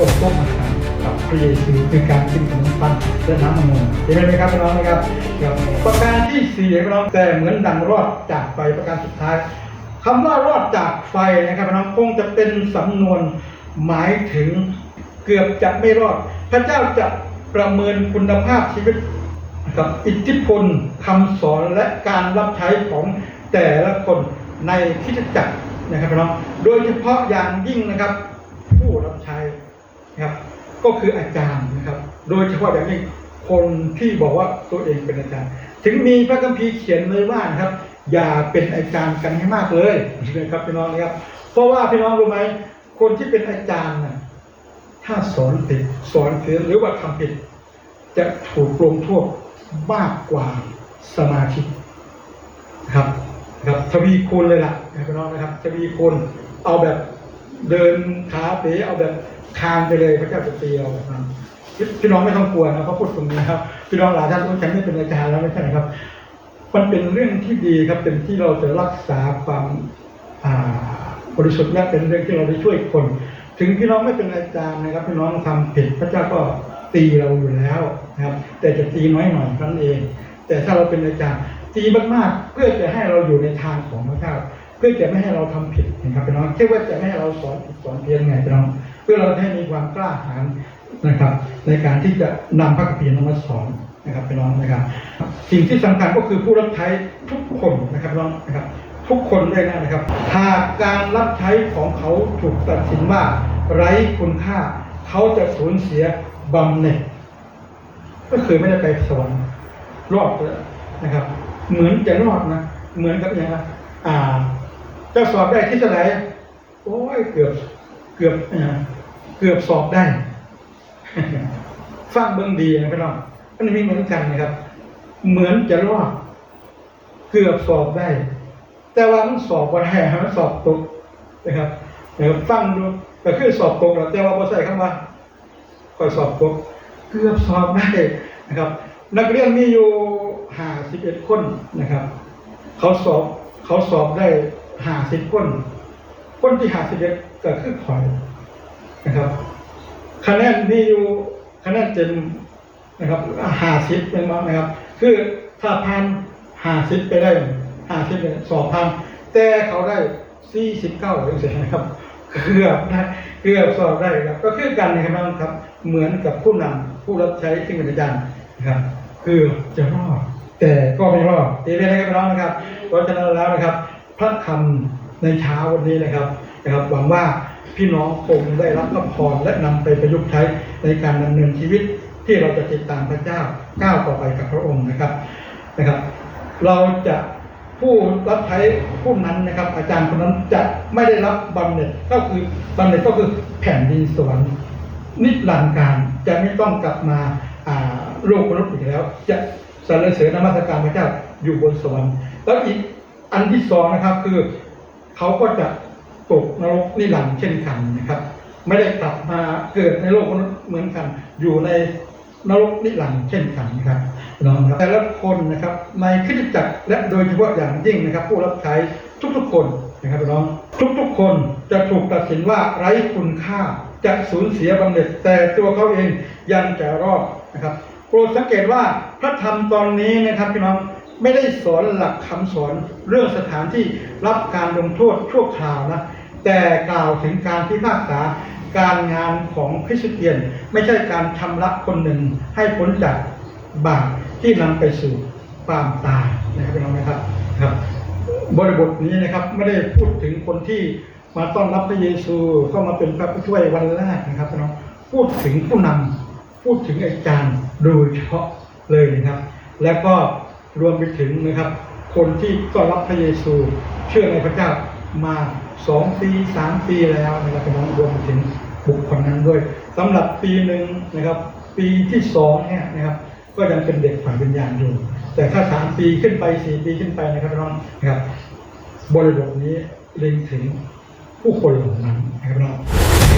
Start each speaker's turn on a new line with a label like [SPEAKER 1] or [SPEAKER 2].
[SPEAKER 1] ร่วมต้อาหารกับพระเยซูคือการกินขนมปังและน้ำมันมเห็นไหมครับพี่น้องนะครับกับประการที่สี่พี่น้องแต่เหมือนดังรอดจากไฟประการสุดท้ายคำว่ารอดจากไฟนะครับพี่น้องคงจะเป็นสำนวนหมายถึงเกือบจะไม่รอด พระเจ้าจะประเมินคุณภาพชีวิตกับอิทธิพลคำสอนและการรับใช้ของแต่ละคนในคริสตจักรนะครับพี่น้อง โดยเฉพาะอย่างยิ่งนะครับ ผู้รับใช้ นะครับ ก็คืออาจารย์นะครับ โดยเฉพาะอย่างยิ่งคนที่บอกว่าตัวเองเป็นอาจารย์ ถึงมีพระคัมภีร์เขียนไว้ว่านะครับ อย่าเป็นอาจารย์กันให้มากเลยนะครับพี่น้องนะครับ เพราะว่าพี่น้องรู้ไหมคนที่เป็นอาจารย์นะถ้าสอนผิดสอนเพี้ยหรือว่าทำผิด จะถูกลงโทษมากกว่าสมาชิกครับครับทวีคูณเลยล่ะพี่น้องนะครับทวีคูณเอาแบบ เดินขาเป๋เอาแบบคางไปเลยพระเจ้าจะตีเราแบบนั้นพี่พี่น้องไม่ต้องกลัวนะเขาพูดตรงนี้นะครับพี่น้องหลายท่านรู้ฉันไม่เป็นอาจารย์แล้วไม่ใช่นะครับ มันเป็นเรื่องที่ดีครับเป็นที่เราจะรักษาความบริสุทธิ์และเป็นเรื่องที่เราได้ช่วยคน ถึงพี่น้องไม่เป็นอาจารย์นะครับพี่น้องทำผิดพระเจ้าก็ตีเราอยู่แล้วนะครับ แต่จะตีน้อยหน่อยนั่นเอง แต่ถ้าเราเป็นอาจารย์ตีมากๆเพื่อจะให้เราอยู่ในทางของพระเจ้า เพื่อจะไม่ให้เราทำผิดนะครับพี่น้องแค่ว่าจะไม่ให้เราสอนผิดสอนเพี้ยนไงพี่น้อง เพื่อเราจะให้มีความกล้าหาญนะครับ ในการที่จะนำพระคัมภีร์มาสอนนะครับพี่น้องนะครับ สิ่งที่สำคัญก็คือผู้รับใช้ทุกคนนะครับพี่น้องนะครับ ทุกคนด้วยนะครับหากการรับใช้ของเขาถูกตัดสินว่าไร้คุณค่า เขาจะสูญเสียบำเหน็จก็คือไม่ได้ไปสวรรค์รอดเลยนะครับ เหมือนจะรอดนะ เหมือนกับอย่างอ่า เจะสอบได้ที่เท่าไหร่โอ้ยเกือบเกือบเกือบสอบได้ ฟังเบื้องดีนะพี่น้องมันมีเหมือนกันนะครับ เหมือนจะรอดเกือบสอบได้ แต่ว่ามันสอบว่าได้มันสอบตกนะครับนะครับฟังดูก็คือสอบตกแล้วแต่ว่าบ่ใช่คำว่าก็สอบตกเกือบสอบได้นะครับ นักเรียนมีอยู่ห้าสิบเอ็ดคนนะครับ เขาสอบเขาสอบได้ ห้าสิบคน คนที่ห้าสิบเอ็ดก็คือข่อยนะครับคะแนนมีอยู่คะแนนเต็มนะครับห้าสิบเป็นมั้งนะครับ คือถ้าพันห้าสิบไปได้ห้าสิบเนี่ยสอบพันแต่เขาได้สี่สิบเก้าถึงเสียนะครับเกือบนะเกือบสอบได้ครับ ก็คือกันนะครับครับ เหมือนกับผู้นำผู้รับใช้ที่เป็นอาจารย์นะครับ คือจะรอดแต่ก็ไม่รอดตีไปนะครับพี่น้องนะครับเพราะฉะนั้นแล้วนะครับ พระคำในเช้าวันนี้นะครับนะครับ หวังว่าพี่น้องคงได้รับพระพรและนำไปประยุกต์ใช้ในการดำเนินชีวิตที่เราจะติดตามพระเจ้าก้าวต่อไปกับพระองค์นะครับนะครับ เราจะผู้รับใช้ผู้นั้นนะครับ อาจารย์คนนั้นจะไม่ได้รับบำเหน็จก็คือบำเหน็จก็คือแผ่นดินสวรรค์นิรันดร์การจะไม่ต้องกลับมาอ่าโลกมนุษย์อีกแล้ว จะสรรเสริญนมัสการพระเจ้าอยู่บนสวรรค์แล้วอีก อันที่สองนะครับคือเขาก็จะตกนรกนิรันดร์เช่นกันนะครับ ไม่ได้กลับมาเกิดในโลกมนุษย์เหมือนกัน อยู่ในนรกนิรันดร์เช่นกันนะครับพี่น้องครับแต่ละคนนะครับในคริสตจักรและโดยเฉพาะอย่างยิ่งนะครับ ผู้รับใช้ทุกๆคนนะครับพี่น้องทุกๆคนจะถูกตัดสินว่าไร้คุณค่าจะสูญเสียบำเหน็จแต่ตัวเขาเองยังจะรอดนะครับโปรดสังเกตว่าพระธรรมตอนนี้นะครับพี่น้อง ไม่ได้สอนหลักคำสอนเรื่องสถานที่รับการลงโทษชั่วคราวนะแต่กล่าวถึงการพิพากษาการงานของคริสเตียน ไม่ใช่การชำระคนหนึ่งให้พ้นจากบาปที่นำไปสู่ความตายนะครับพี่น้องนะครับครับ บริบทนี้นะครับไม่ได้พูดถึงคนที่มาต้อนรับพระเยซูเข้ามาเป็นพระผู้ช่วยวันแรกนะครับพี่น้องพูดถึงผู้นำพูดถึงอาจารย์โดยเฉพาะเลยนะครับ แล้วก็ รวมไปถึงนะครับ คนที่ต้อนรับพระเยซู เชื่อในพระเจ้ามาสองปีสามปีแล้วนะครับพี่น้องรวมไปถึงบุคคลนั้นด้วยสำหรับปีหนึ่งนะครับ ปีที่สองเนี่ยนะครับ ก็ยังเป็นเด็กฝ่ายวิญญาณอยู่ แต่ถ้าสามปีขึ้นไปสี่ปีขึ้นไปนะครับน้องนะครับบริบทนี้เล็งถึงผู้คนเหล่านั้นนะครับน้อง